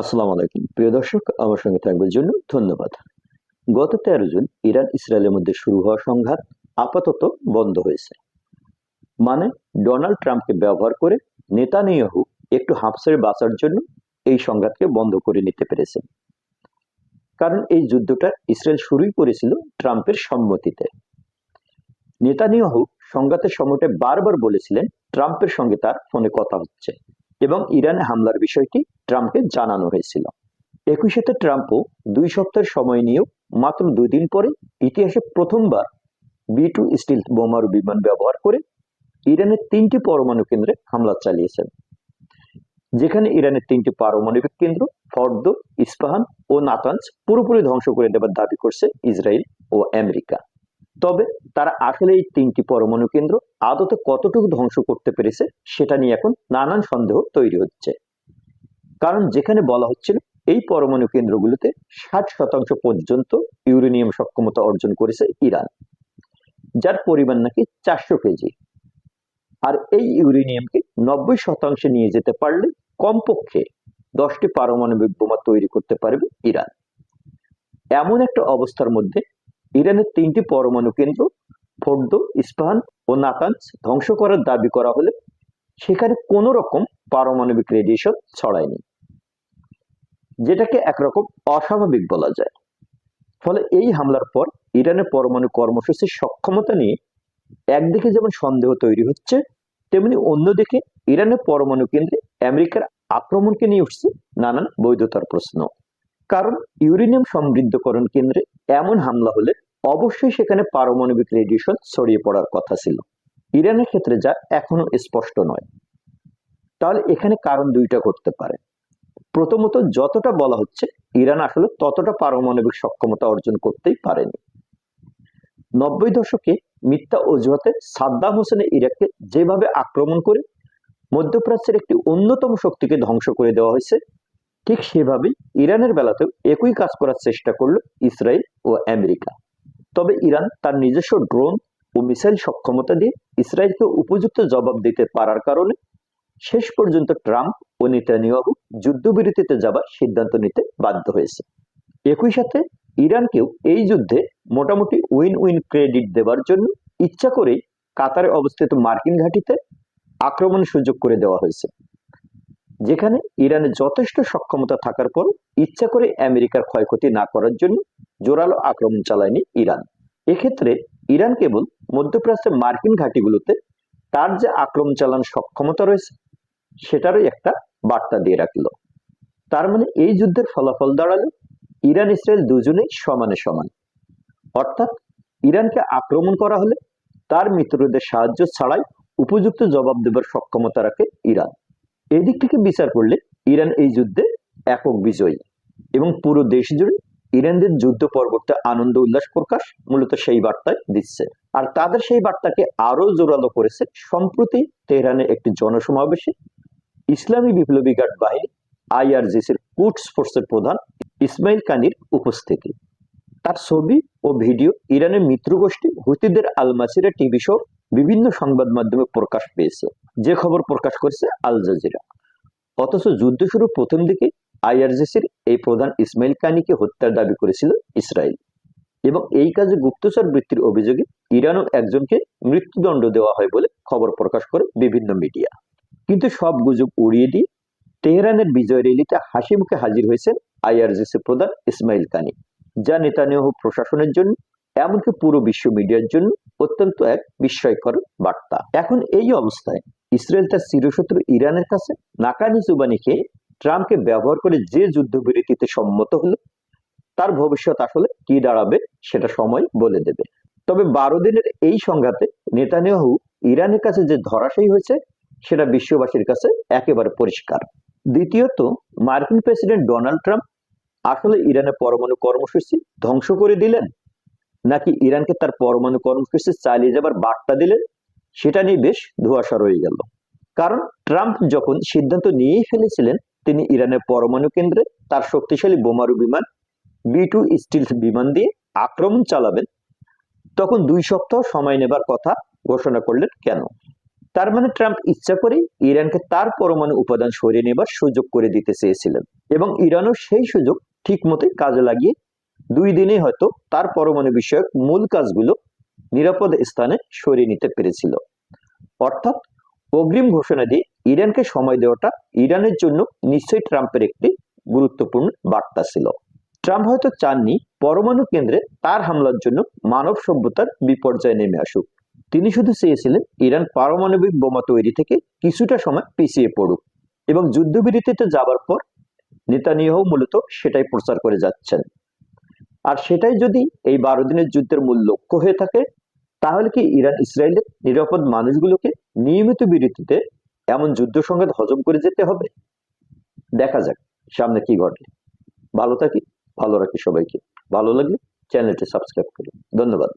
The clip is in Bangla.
আসসালামু আলাইকুম। প্রিয় দর্শক, আমার সঙ্গে থাকবার জন্য ধন্যবাদ। গত তেরো জুন ইরান ইসরায়েলের মধ্যে শুরু হওয়া সংঘাত আপাতত বন্ধ হয়েছে। মানে ডোনাল্ড ট্রাম্পকে ব্যবহার করে নেতানিয়াহু একটু হাফসের বাঁচার জন্য এই সংঘাতকে বন্ধ করে নিতে পেরেছেন কারণ এই যুদ্ধটা ইসরায়েল শুরুই করেছিল ট্রাম্পের সম্মতিতে। নেতানিয়াহু সংঘাতের সময়টা বারবার বলেছিলেন, ট্রাম্পের সঙ্গে তার ফোনে কথা হচ্ছে। এবং ইরানে হামলার বিষয়টি ট্রাম্পকে জানানো হয়েছিল। একই সাথে ট্রাম্পও দুই সপ্তাহের সময় নিয়েও মাত্র দুই দিন পরে ইতিহাসে প্রথমবার বি টু স্টিল বোমারু বিমান ব্যবহার করে ইরানের তিনটি পরমাণু কেন্দ্রে হামলা চালিয়েছেন, যেখানে ইরানের তিনটি পারমাণবিক কেন্দ্র ফর্দ, ইস্পাহান ও নাতাঞ্জ পুরোপুরি ধ্বংস করে দেবার দাবি করছে ইসরায়েল ও আমেরিকা। তবে তারা আসলে এই তিনটি পরমাণু কেন্দ্র আদতে কতটুকু ধ্বংস করতে পেরেছে সেটা নিয়ে এখন নানান সন্দেহ তৈরি হচ্ছে। কারণ যেখানে বলা হচ্ছিল এই পরমাণু কেন্দ্রগুলোতে ষাট শতাংশ পর্যন্ত ইউরেনিয়াম সক্ষমতা অর্জন করেছে ইরান, যার পরিমাণ নাকি চারশো কেজি। আর এই ইউরেনিয়ামকে নব্বই শতাংশে নিয়ে যেতে পারলে কমপক্ষে দশটি পারমাণবিক বোমা তৈরি করতে পারবে ইরান। এমন একটা অবস্থার মধ্যে ইরানের তিনটি পরমাণু কেন্দ্র ফোর্দ ইস্পাহান ও নাতাঞ্জ ধ্বংস করার দাবি করা হলে সেখানে কোনো রকম পারমাণবিক রেডিয়েশন ছড়ায়নি। যেটাকে একরকম অস্বাভাবিক বলা যায়। ফলে এই হামলার পর ইরানের পরমাণু কর্মসূচির সক্ষমতা নিয়ে একদিকে যেমন সন্দেহ তৈরি হচ্ছে, তেমনি অন্যদিকে ইরানের পরমাণু কেন্দ্রে আমেরিকার আক্রমণকে নিয়ে উঠছে নানান বৈধতার প্রশ্ন। কারণ ইউরেনিয়াম সমৃদ্ধকরণ কেন্দ্রে এমন হামলা হলে অবশ্যই সেখানে পারমাণবিক রেডিয়েশন ছড়িয়ে পড়ার কথা ছিল। ইরানের ক্ষেত্রে যা এখনও স্পষ্ট নয়। তাহলে এখানে কারণ দুইটা করতে পারে। প্রথমত, যতটা বলা হচ্ছে, ইরান আসলে ততটা পারমাণবিক সক্ষমতা অর্জন করতেই পারেনি। নব্বই দশকে মিথ্যা অজুহাতে সাদ্দাম হোসেনের ইরাককে যেভাবে আক্রমণ করে মধ্যপ্রাচ্যের একটি অন্যতম শক্তিকে ধ্বংস করে দেওয়া হয়েছে, ঠিক সেভাবেই ইরানের বেলাতেও একই কাজ করার চেষ্টা করল ইসরায়েল ও আমেরিকা। তবে ইরান তার নিজস্ব ড্রোন ও মিসাইল সক্ষমতা দিয়ে ইসরায়েলকে উপযুক্ত জবাব দিতে পারার কারণে শেষ পর্যন্ত ট্রাম্প ও নেতানিয়াহু যুদ্ধবিরতিতে যাবার সিদ্ধান্ত নিতে বাধ্য হয়েছে। একই সাথে ইরানকেও এই যুদ্ধে মোটামুটি উইন উইন ক্রেডিট দেওয়ার জন্য ইচ্ছা করেই কাতারে অবস্থিত মার্কিন ঘাঁটিতে আক্রমণ সুযোগ করে দেওয়া হয়েছে, যেখানে ইরানের যথেষ্ট সক্ষমতা থাকার পর ইচ্ছা করে আমেরিকার ক্ষয়ক্ষতি না করার জন্য জোরালো আক্রমণ চালায়নি ইরান। এক্ষেত্রে ইরান কেবল মধ্যপ্রাচ্যের মার্কিন ঘাঁটিগুলোতে তার যে আক্রমণ চালানোর সক্ষমতা রয়েছে, সেটারই একটা বার্তা দিয়ে রাখল। তার মানে এই যুদ্ধের ফলাফল দাঁড়াল ইরান ইসরায়েল দুজনেই সমানে সমান। অর্থাৎ ইরানকে আক্রমণ করা হলে তার মিত্রদের সাহায্য ছাড়াই উপযুক্ত জবাব দেবার সক্ষমতা রাখে ইরান। এদিক থেকে বিচার করলে ইরান এই যুদ্ধে একক বিজয়ী এবং পুরো দেশ জুড়ে ইরানদের যুদ্ধ পরবর্তী আনন্দ উল্লাস প্রকাশ মূলত সেই বার্তায় দিচ্ছে। আর তাদের সেই বার্তাকে আরও জোরালো করেছে সম্প্রতি তেহরানের একটি জনসমাবেশে ইসলামী বিপ্লবী গার্ড বাহিনী, আইআরজিসির কুটস ফোর্সের প্রধান ইসমাইল কানির উপস্থিতি। তার ছবি ও ভিডিও ইরানের মিত্রগোষ্ঠী হুতিদের আলমাসিরা টিভি শো, বিভিন্ন সংবাদ মাধ্যমে প্রকাশ পেয়েছে। যে খবর প্রকাশ করেছে আল জাজিরা অথচ যুদ্ধ শুরু প্রথম দিকে আইআরজিসির এই প্রধান ইসমাইল কানিকে হত্যার দাবি করেছিল ইসরায়েল এবং এই কাজে গুপ্তচর বৃত্তির অভিযোগে ইরানও একজনকে মৃত্যুদণ্ড দেওয়া হয় বলে খবর প্রকাশ করে বিভিন্ন মিডিয়া। কিন্তু সব গুজব উড়িয়ে দিয়ে তেহরানের বিজয় র্যালিতে হাসি মুখে হাজির হয়েছেন আইআরজিসি প্রধান ইসমাইল কানি, যা নেতানিয়াহু প্রশাসনের জন্য এমনকি পুরো বিশ্ব মিডিয়ার জন্য অত্যন্ত এক বিস্ময়কর বার্তা। এখন এই অবস্থায় ইসরায়েল তার চিরশত্রু ইরানের কাছে নাকানি জুবানি খেয়ে ট্রাম্পকে ব্যবহার করে যে যুদ্ধবিরতিতে সম্মত হলো, তার ভবিষ্যৎ আসলে কি দাঁড়াবে সেটা সময় বলে দেবে। তবে বারো দিনের এই সংঘাতে নেতানিয়াহু ইরানের কাছে যে ধরাশায়ী হয়েছে, সেটা বিশ্ববাসীর কাছে একেবারে পরিষ্কার। দ্বিতীয়ত, মার্কিন প্রেসিডেন্ট ডোনাল্ড ট্রাম্প আসলে ইরানের পরমাণু কর্মসূচি ধ্বংস করে দিলেন, নাকি ইরানকে তার পরমাণু কর্মসূচি চালিয়ে যাবার বার্তা দিলেন, সেটা নিয়ে বেশ ধোয়াশা রয়ে গেল। কারণ ট্রাম্প যখন সিদ্ধান্ত নিয়েই ফেলেছিলেন তিনি ইরানের পরমাণু কেন্দ্রে তার শক্তিশালী বোমারু বিমান বি টু স্টিল বিমান দিয়ে আক্রমণ চালাবেন। তখন দুই সপ্তাহ সময় নেবার কথা ঘোষণা করলেন কেন? তার মানে ট্রাম্প ইচ্ছা করে ইরানকে তার পরমাণু উপাদান সরিয়ে নেবার সুযোগ করে দিতে চেয়েছিলেন এবং ইরানও সেই সুযোগ ঠিক মতোই কাজে লাগিয়ে দুই দিনে হয়তো তার পরমাণু বিষয়ক মূল কাজগুলো নিরাপদ স্থানে সরিয়ে নিতে পেরেছিল। অর্থাৎ অগ্রিম ঘোষণা দিয়ে ইরানকে সময় দেওয়াটা ইরানের জন্য নিশ্চয়ই ট্রাম্পের একটি গুরুত্বপূর্ণ বার্তা ছিল। ট্রাম্প হয়তো চাননি পরমাণু কেন্দ্রে তার হামলার জন্য মানব সভ্যতার বিপর্যয় নেমে আসুক। তিনি শুধু চেয়েছিলেন ইরান পারমাণবিক বোমা তৈরি থেকে কিছুটা সময় পিছিয়ে পড়ুক এবং যুদ্ধবিরতিতে যাবার পর নেতানিয়াহু মূলত সেটাই প্রচার করে যাচ্ছেন। আর সেটাই যদি এই বারো দিনের যুদ্ধের মূল লক্ষ্য হয়ে থাকে, তাহলে কি ইরান ইসরায়েলের নিরাপদ মানুষগুলোকে নিয়মিত বিরতিতে এমন যুদ্ধ সংঘাত হজম করে যেতে হবে? দেখা যাক, সামনে কি ঘটে। ভালো থাকি, ভালো রাখি সবাইকে। ভালো লাগলে চ্যানেলটি সাবস্ক্রাইব করুন। ধন্যবাদ।